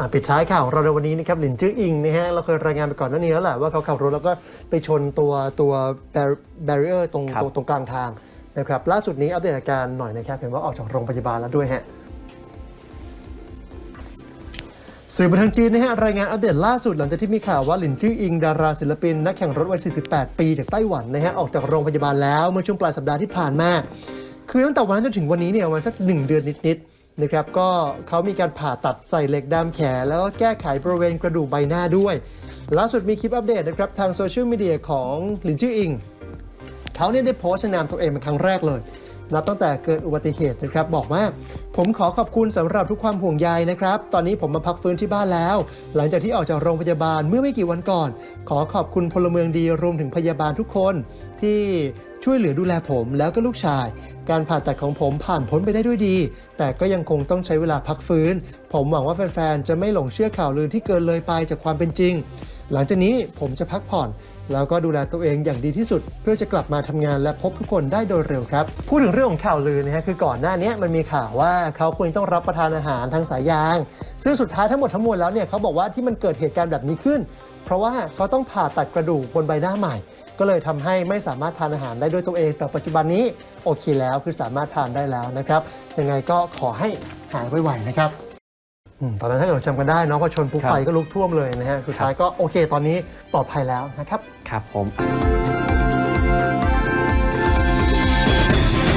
อะปิดท้ายข่าวของเราในวันนี้นะครับหลินจื้ออิงนะฮะเราเคยรายงานไปก่อนหน้านี้แล้วแหละว่าเขาขับรถแล้วก็ไปชนตัวตัวแบรีเออร์ตรงครับตรงตรงกลางทางนะครับล่าสุดนี้อัปเดตอาการหน่อยนะครับเห็นว่าออกจากโรงพยาบาลแล้วด้วยฮะสื่อบันเทิงจีนนะฮะรายงานอัปเดตล่าสุดหลังจากที่มีข่าวว่าหลินจื้ออิงดาราศิลปิน นักแข่งรถวัย 48 ปีจากไต้หวันนะฮะออกจากโรงพยาบาลแล้วเมื่อช่วงปลายสัปดาห์ที่ผ่านมา คือตั้งแต่วันนั้นจนถึงวันนี้เนี่ยประมาณสัก1เดือนนิดๆ นะครับก็เขามีการผ่าตัดใส่เหล็กดามแขน แล้วก็แก้ไขบริเวณกระดูกใบหน้าด้วย ล่าสุดมีคลิปอัปเดตนะครับทางโซเชียลมีเดียของหลินจื้ออิง เขาเนี่ยได้โพสต์นนามตัวเองเป็นครั้งแรกเลยนับตั้งแต่เกิดอุบัติเหตุนะครับบอกว่า ผมขอขอบคุณสำหรับทุกความห่วงใยนะครับ ตอนนี้ผมมาพักฟื้นที่บ้านแล้ว หลังจากที่ออกจากโรงพยาบาลเมื่อไม่กี่วันก่อน ขอขอบคุณพลเมืองดีรวมถึงพยาบาลทุกคน ที่ช่วยเหลือดูแลผมแล้วก็ลูกชาย การผ่าตัดของผมผ่านพ้นไปได้ด้วยดี แต่ก็ยังคงต้องใช้เวลาพักฟื้น ผมหวังว่าแฟนๆจะไม่หลงเชื่อข่าวลือที่เกินเลยไปจากความเป็นจริง หลังจากนี้ผมจะพักผ่อน แล้วก็ดูแลตัวเองอย่างดีที่สุด เพื่อจะกลับมาทำงานและพบทุกคนได้โดยเร็วครับ พูดถึงเรื่องของข่าวลือนะฮะคือก่อนหน้านี้มันมีข่าวว่าเขาควรต้องรับประทานอาหารทางสายยาง ซึ่งสุดท้ายทั้งหมดทั้งมวลแล้วเนี่ยเขาบอกว่าที่มันเกิดเหตุการณ์แบบนี้ขึ้น เพราะว่าเขาต้องผ่าตัดกระดูกบนใบหน้าใหม่ ก็เลยทำให้ไม่สามารถทานอาหารได้ด้วยตัวเอง แต่ปัจจุบันนี้โอเคแล้วคือสามารถทานได้แล้วนะครับยังไงก็ขอให้หายไวๆนะครับ ตอนนั้นถ้าเกิดเราจำกันได้เน้องพอชนปุ๊บครับไฟก็ลุกท่วมเลยนะฮะสุดท้ายก็โอเค ตอนนี้ปลอดภัยแล้วนะครับ ครับผม